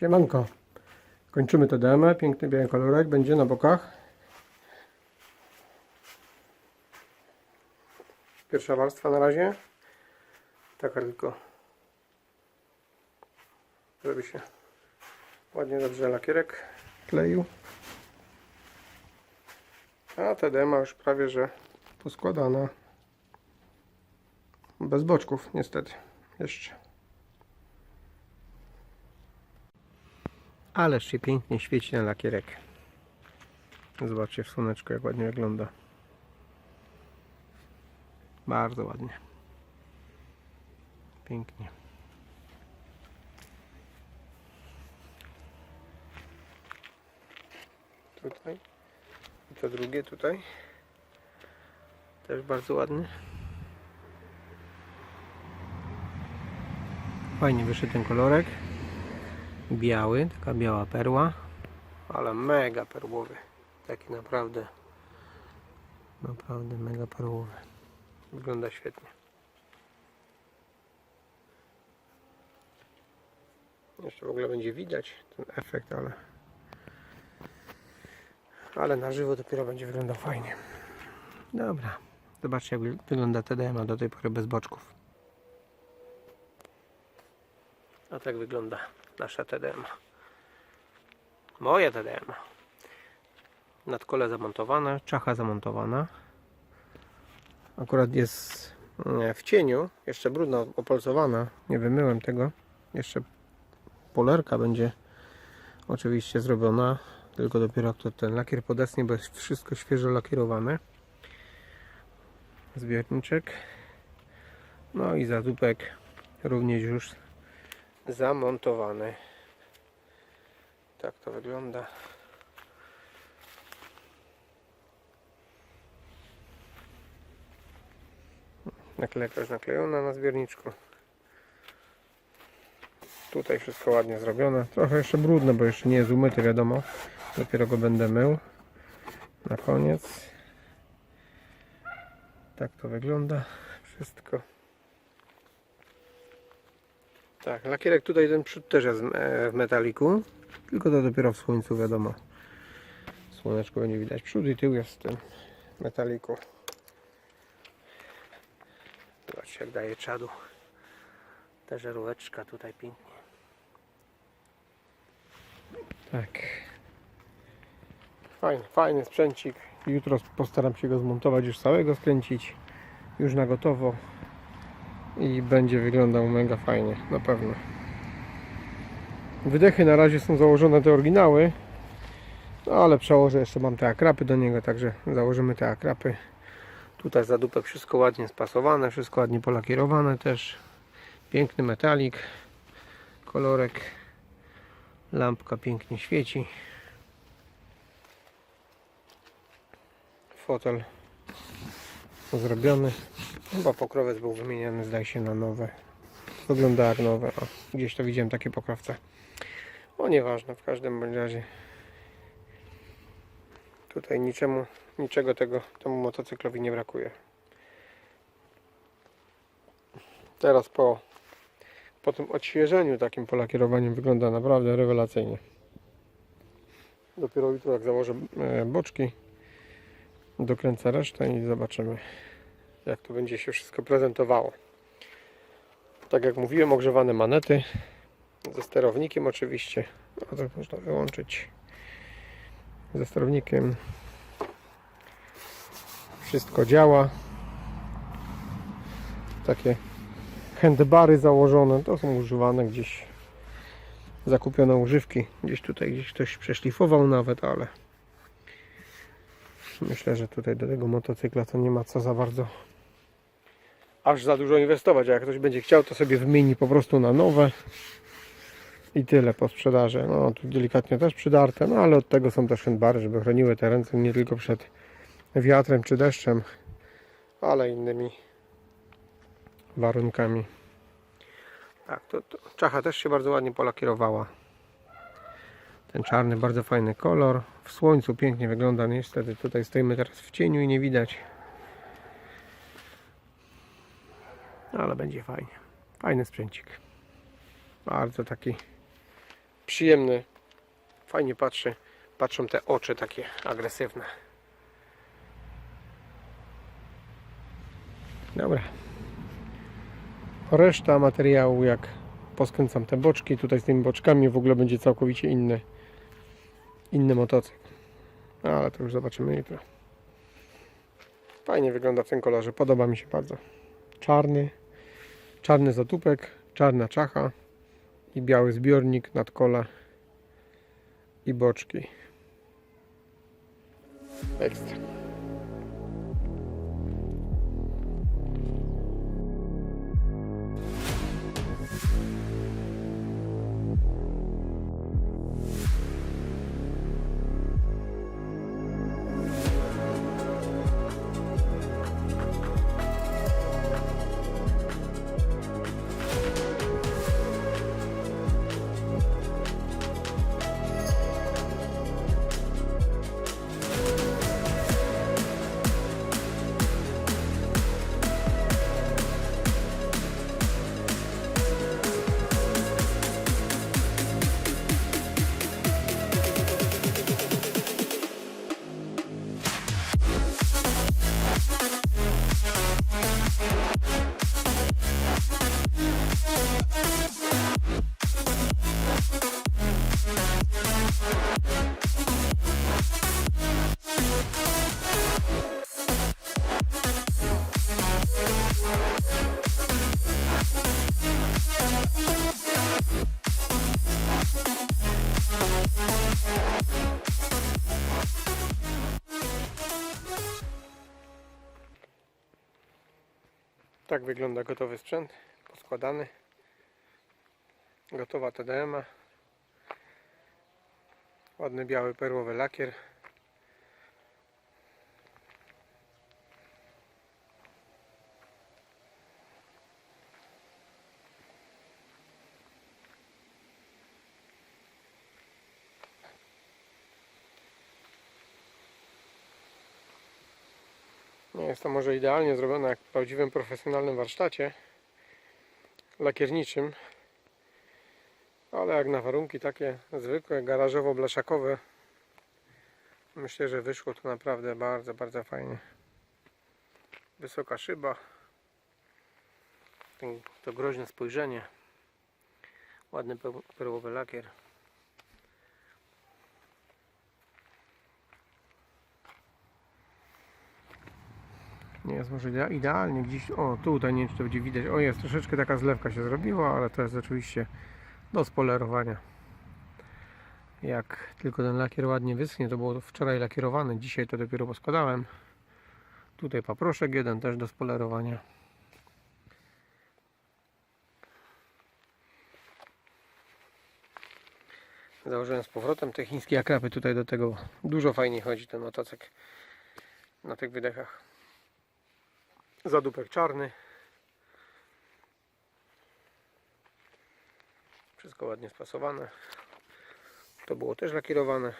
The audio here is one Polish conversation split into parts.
Siemanko. Kończymy to DM. Piękny biały kolorek będzie na bokach. Pierwsza warstwa na razie. Taka tylko, żeby się ładnie dobrze lakierek kleił. A TDM już prawie, że poskładana. Bez boczków, niestety. Jeszcze. Ależ się pięknie świeci na lakierek. Zobaczcie w słoneczku jak ładnie wygląda. Bardzo ładnie. Pięknie. Tutaj. I to drugie tutaj. Też bardzo ładny. Fajnie wyszedł ten kolorek. Biały, taka biała perła. Ale mega perłowy. Taki naprawdę. Naprawdę mega perłowy. Wygląda świetnie. Jeszcze w ogóle będzie widać ten efekt, ale ale na żywo dopiero będzie wyglądał fajnie. Dobra. Zobaczcie jak wy- wygląda TDM do tej pory bez boczków. A tak wygląda nasza TDM. Moja TDM. Nadkole zamontowane, czacha zamontowana. Akurat jest w cieniu, jeszcze brudno opolcowana. Nie wymyłem tego. Jeszcze polerka będzie oczywiście zrobiona. Tylko dopiero jak to ten lakier podesnie, bo jest wszystko świeżo lakierowane. Zbiorniczek. No i zadupek również już zamontowany. Tak to wygląda. Naklejka już naklejona na zbiorniczku. Tutaj wszystko ładnie zrobione. Trochę jeszcze brudne, bo jeszcze nie jest umyty, wiadomo. Dopiero go będę mył. Na koniec. Tak to wygląda. Wszystko. Tak, lakierek tutaj ten przód też jest w metaliku. Tylko to dopiero w słońcu wiadomo. Słoneczko będzie widać. Przód i tył jest w tym metaliku. Zobaczcie jak daje czadu. Ta żaróweczka tutaj pięknie. Tak. Fajny, fajny sprzęcik. Jutro postaram się go zmontować, już całego skręcić. Już na gotowo. I będzie wyglądał mega fajnie, na pewno. Wydechy na razie są założone te oryginały. No ale przełożę jeszcze mam te akrapy do niego, także założymy te akrapy. Tutaj za dupę wszystko ładnie spasowane, wszystko ładnie polakierowane też. Piękny metalik, kolorek, lampka pięknie świeci. Fotel zrobiony. Chyba pokrowiec był wymieniany, zdaje się, na nowe. Wygląda jak nowe. O, gdzieś to widziałem takie pokrowce. O, nieważne, w każdym razie. Tutaj niczemu, niczego tego temu motocyklowi nie brakuje. Teraz po, po tym odświeżeniu, takim polakierowaniu wygląda naprawdę rewelacyjnie. Dopiero jutro jak założę e, boczki, dokręcę resztę i zobaczymy jak to będzie się wszystko prezentowało. Tak jak mówiłem, ogrzewane manety ze sterownikiem oczywiście. A to można wyłączyć ze sterownikiem. Wszystko działa. Takie handbary założone, to są używane gdzieś zakupione używki. Gdzieś tutaj gdzieś ktoś przeszlifował nawet, ale myślę, że tutaj do tego motocykla to nie ma co za bardzo aż za dużo inwestować, a jak ktoś będzie chciał, to sobie wymieni po prostu na nowe i tyle po sprzedaży. No tu delikatnie też przydarte, no ale od tego są też handbary, żeby chroniły te ręce nie tylko przed wiatrem czy deszczem, ale innymi warunkami. Tak, to, to czacha też się bardzo ładnie polakierowała. Ten czarny, bardzo fajny kolor. W słońcu pięknie wygląda. Niestety tutaj stoimy teraz w cieniu i nie widać. Ale będzie fajnie. Fajny sprzęcik. Bardzo taki przyjemny. Fajnie patrzy. Patrzą te oczy takie agresywne. Dobra. Reszta materiału, jak poskręcam te boczki, tutaj z tymi boczkami w ogóle będzie całkowicie inny, inny motocykl. No, Ale to już zobaczymy jutro. Fajnie wygląda w tym kolorze, podoba mi się bardzo. Czarny, czarny zatupek, czarna czacha i biały zbiornik nad kole i boczki. Ekstra. Tak wygląda gotowy sprzęt, poskładany. Gotowa TDM. -a. Ładny biały perłowy lakier. Nie jest to może idealnie zrobione jak w prawdziwym profesjonalnym warsztacie lakierniczym, ale jak na warunki takie zwykłe, garażowo-blaszakowe, myślę, że wyszło to naprawdę bardzo, bardzo fajnie. Wysoka szyba, to groźne spojrzenie, ładny pe- perłowy lakier. Nie jest może idea- idealnie gdzieś. O, tutaj nie wiem, czy to będzie widać. O, jest troszeczkę taka zlewka się zrobiła, ale to jest oczywiście do spolerowania. Jak tylko ten lakier ładnie wyschnie, to było wczoraj lakierowane, dzisiaj to dopiero poskładałem. Tutaj paproszek jeden też do spolerowania. Założyłem z powrotem te chińskie akrapy tutaj do tego. Dużo fajniej chodzi ten motocykl na tych wydechach zadupek czarny. Wszystko ładnie spasowane. To było też lakierowane.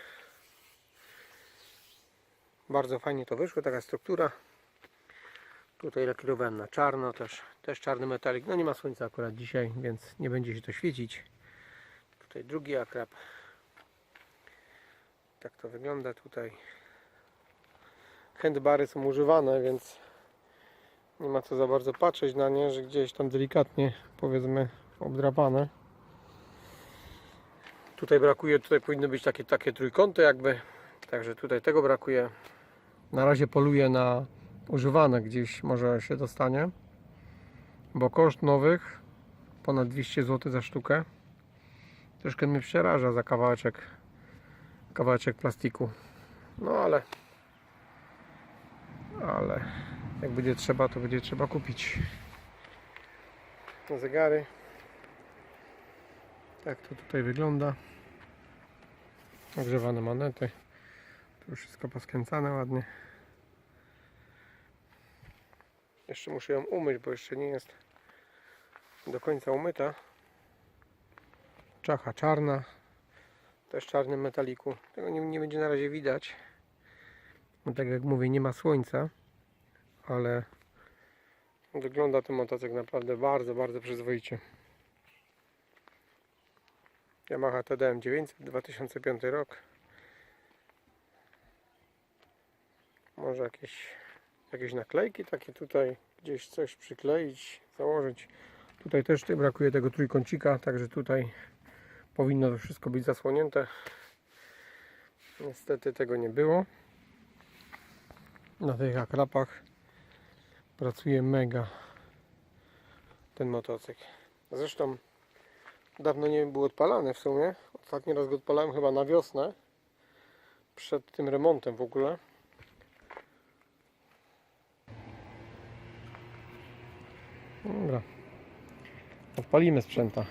Bardzo fajnie to wyszło, taka struktura. Tutaj lakierowałem na czarno, też, też czarny metalik. No nie ma słońca akurat dzisiaj, więc nie będzie się to świecić. Tutaj drugi akrap. Tak to wygląda tutaj. Handbary są używane, więc nie ma co za bardzo patrzeć na nie, że gdzieś tam delikatnie powiedzmy obdrapane. Tutaj brakuje, tutaj powinny być takie, takie trójkąty jakby, także tutaj tego brakuje. Na razie poluję na używane gdzieś może się dostanie, bo koszt nowych ponad 200 zł za sztukę. Troszkę mnie przeraża za kawałeczek, kawałeczek plastiku. No ale, ale jak będzie trzeba, to będzie trzeba kupić zegary. Tak to tutaj wygląda. Ogrzewane manety. Tu już wszystko poskręcane ładnie. Jeszcze muszę ją umyć, bo jeszcze nie jest do końca umyta. Czacha czarna. Też czarnym metaliku. Tego nie, nie będzie na razie widać. Bo tak jak mówię, nie ma słońca ale wygląda ten motocykl naprawdę bardzo, bardzo przyzwoicie. Yamaha TDM 900 2005 rok. Może jakieś, jakieś naklejki takie tutaj gdzieś coś przykleić, założyć. Tutaj też brakuje tego trójkącika, także tutaj powinno to wszystko być zasłonięte. Niestety tego nie było. Na tych akrapach pracuje mega ten motocykl. Zresztą dawno nie był odpalany w sumie. Ostatni raz go odpalałem chyba na wiosnę. Przed tym remontem w ogóle. Dobra. Odpalimy sprzęta.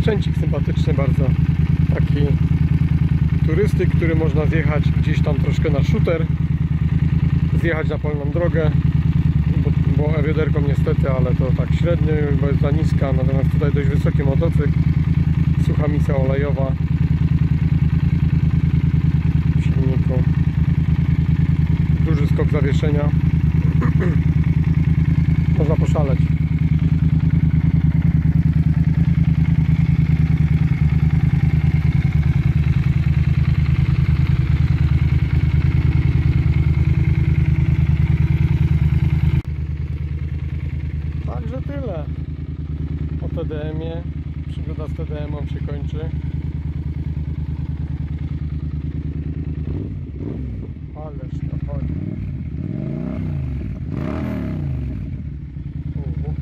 Sprzęcik, sympatyczny bardzo. Taki turystyk, który można zjechać gdzieś tam troszkę na shooter, zjechać na polną drogę, bo, bo niestety, ale to tak średnio, bo jest za niska, natomiast tutaj dość wysoki motocykl, sucha misa olejowa w silniku, duży skok zawieszenia, można poszaleć. Także tyle o TDM-ie. Przybyłem Przygoda z TDM-em się kończy. Ależ to chodzi. Uhu.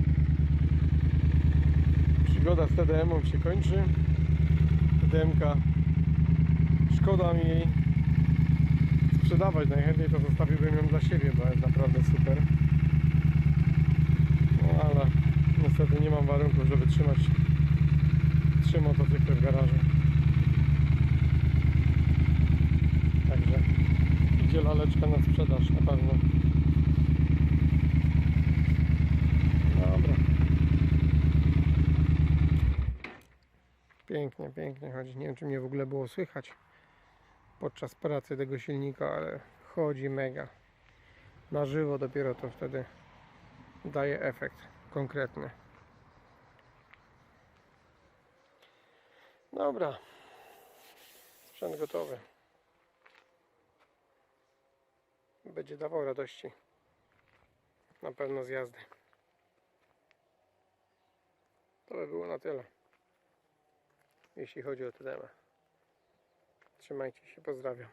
Przygoda z TDM-em się kończy. TDM-ka szkoda mi jej sprzedawać. Najchętniej to zostawiłbym ją dla siebie, bo jest naprawdę super. No ale niestety nie mam warunków, żeby trzymać trzy motocykle w garażu. Także idzie laleczka na sprzedaż na pewno. Dobra. Pięknie, pięknie chodzi. Nie wiem, czy mnie w ogóle było słychać podczas pracy tego silnika, ale chodzi mega. Na żywo dopiero to wtedy daje efekt konkretny. Dobra. Sprzęt gotowy. Będzie dawał radości. Na pewno z jazdy. To by było na tyle. Jeśli chodzi o TDM. Trzymajcie się, pozdrawiam.